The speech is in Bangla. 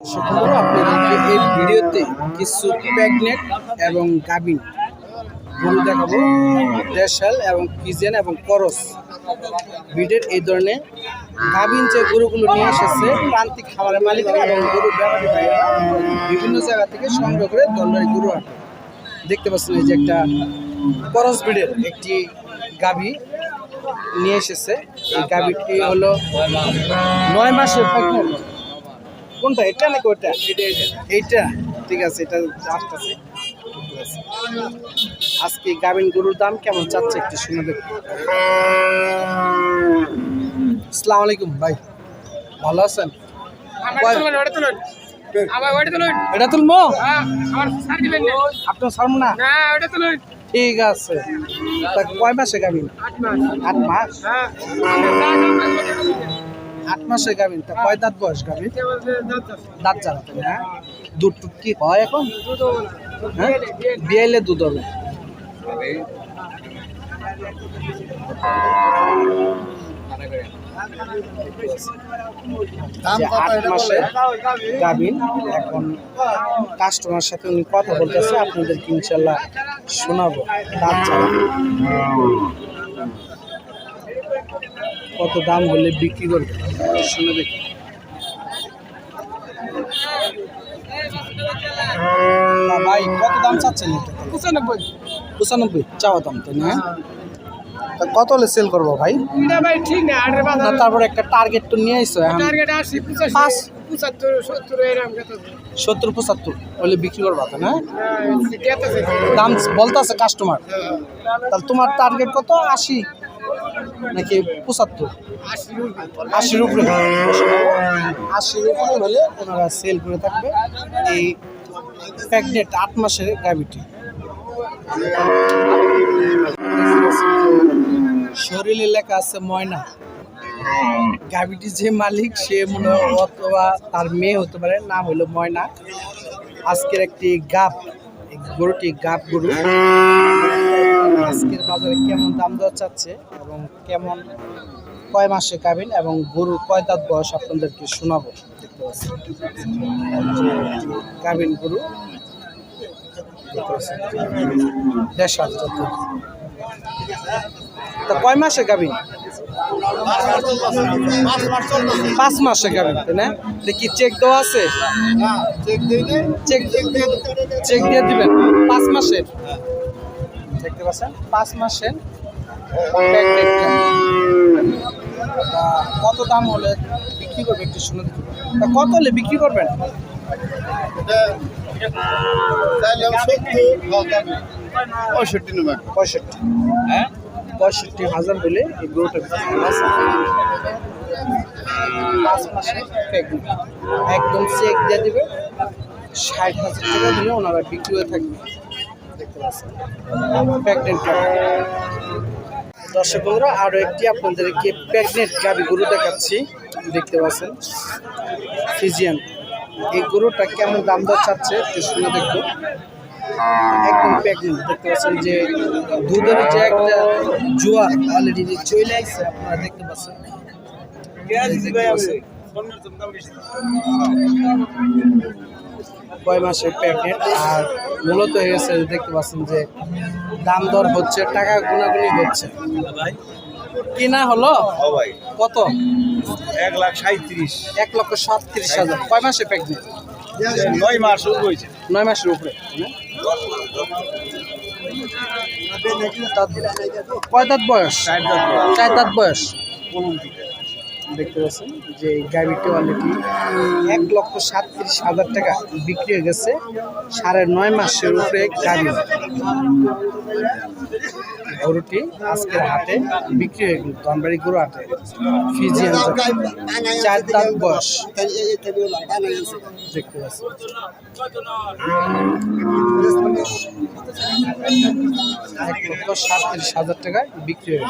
সুন্দর আপনাদেরকে এই ভিডিওতে কিছু প্রেগনেন্ট এবং গাভিন গরু দেখাবো। দেশাল এবং পিজেন এবং করস। ব্রিডের এই ধরনের গাভিন যে গরুগুলো নিয়ে এসেছে, প্রান্তিক খাবারের মালিকরা এবং গরু বিভিন্ন জায়গা থেকে সংগ্রহ করে দণ্ডারি গরু হাটে দেখতে পাচ্ছেন এই যে একটা করস ব্রিডের একটি গাভী নিয়ে এসেছে। এই গাভীটি হলো নয় মাসের প্রেগনেন্ট। কোনটা? এটা নাকি ওটা এইটা ঠিক আছে এটা আসতেছে আজকে গাভিন গরুর দাম কেমন চাচ্ছে একটু শুনে দেখুন আসসালামু আলাইকুম ভাই। ভালো আছেন? এটা তুলবো? আপনার সারম না। ঠিক আছে। তা কয় মাসে গাভিন? আট মাস। আট মাসে গাভিন তা কয় দাঁত বয়স গাভিন? দাঁত জ্বালাতেন হ্যাঁ? দুধ টুধ কি হয় এখন? হ্যাঁ? বিয়াইলে দুধ হবে। আট মাসে গাভিন এখন কাস্টমার সাথে উনি কথা বলতেছে আপনাদেরকে ইনশাল্লাহ শোনাবো। দাঁত কত দাম হলে বিক্রি করবে? শুনে দেখি। না ভাই কত দাম চাচ্ছেন পঁচানব্বই। পঁচানব্বই চাওয়া দাম তো না? তা কত হলে সেল করব ভাই? না ভাই ঠিক না আটের বাজার। তারপর একটা টার্গেট তো নিয়ে আইসো টার্গেট আশি পাঁচ। পঁচাত্তর সত্তর এরকম সত্তর পঁচাত্তর হলে বিক্রি করবা তো না? দাম বলতেছে কাস্টমার তাহলে তোমার টার্গেট কত? আশি। নাকি পঁচাত্তর? আশি আশির উপরে আশির উপরে হলে ওনারা সেল করে থাকবে এই প্যাকনেট আট মাসের গাভিটি শরীরে লেখা আছে ময়না। গাভিটির যে মালিক সে মনে হয় অথবা তার মেয়ে হতে পারে নাম হলো ময়না। আজকের একটি গাপ গরুটি গাপ গরু। আজকের বাজারে কেমন দাম দেওয়া চাচ্ছে এবং কেমন কয় মাসে গাভিন এবং গরুর কয় দাঁত বয়স আপনাদেরকে শোনাবো? দেখতে গাভিন গরু। তা কয় মাসে গাভিন পাঁচ মাসে গাভিন তাই না? দেখি চেক দেওয়া আছে? চেক চেক দিয়ে দিবেন। পাঁচ মাসের? দেখতে পাচ্ছেন? পাঁচ মাসের কত দাম হলে বিক্রি করবে একটু শুনে কত হলে বিক্রি করবেন? পঁয়ষট্টি পঁয়ষট্টি। হ্যাঁ? পঁয়ষট্টি হাজার হলে এই গরুটা পাঁচ মাসে একদম চেক দিয়ে দিবে। ষাট হাজার টাকা দিলে ওনারা বিক্রি হয়ে থাকবে। প্রেগনেন্ট দর্শক বন্ধুরা আরও একটি আপনাদেরকে প্রেগনেন্ট গাবি গরু দেখাচ্ছি। দেখতে পাচ্ছেন ফিজিয়ান এই গরুটা কেমন দাম দর চাচ্ছে, একটু শুনে দেখব একদম প্রেগনেন্ট দেখতে পাচ্ছেন যে দুধের যে একটা জোয়ার অলরেডি চলে আসছে আপনারা দেখতে পাচ্ছেন। কয় মাসের প্যাকেট? আর মূলত হয়ে গেছে দেখতে পাচ্ছেন যে দাম দর হচ্ছে টাকা গুনাগুনি হচ্ছে। কিনা হলো? ভাই। কত? এক লাখ সাঁত্রিশ এক লক্ষ সাতত্রিশ হাজার। কয় মাসে প্যাকেট নয় মাস হয়েছে। নয় মাসের উপরে কয় দাঁত বয়স। চার দাঁত বয়স। দেখতে পাচ্ছেন যে গাড়িটি অলরেডি এক লক্ষ সাতত্রিশ হাজার টাকা বিক্রি হয়ে গেছে সাড়ে নয় মাসের উপরে গাড়ি। গরুটি আজকের হাটে বিক্রি হয়ে গেল, ধনবাড়ি গরু হাটে। ফিজিয়ান চার দাঁত বয়স। দেখতে পাচ্ছেন। এক লক্ষ সাতত্রিশ হাজার টাকায় বিক্রি হয়ে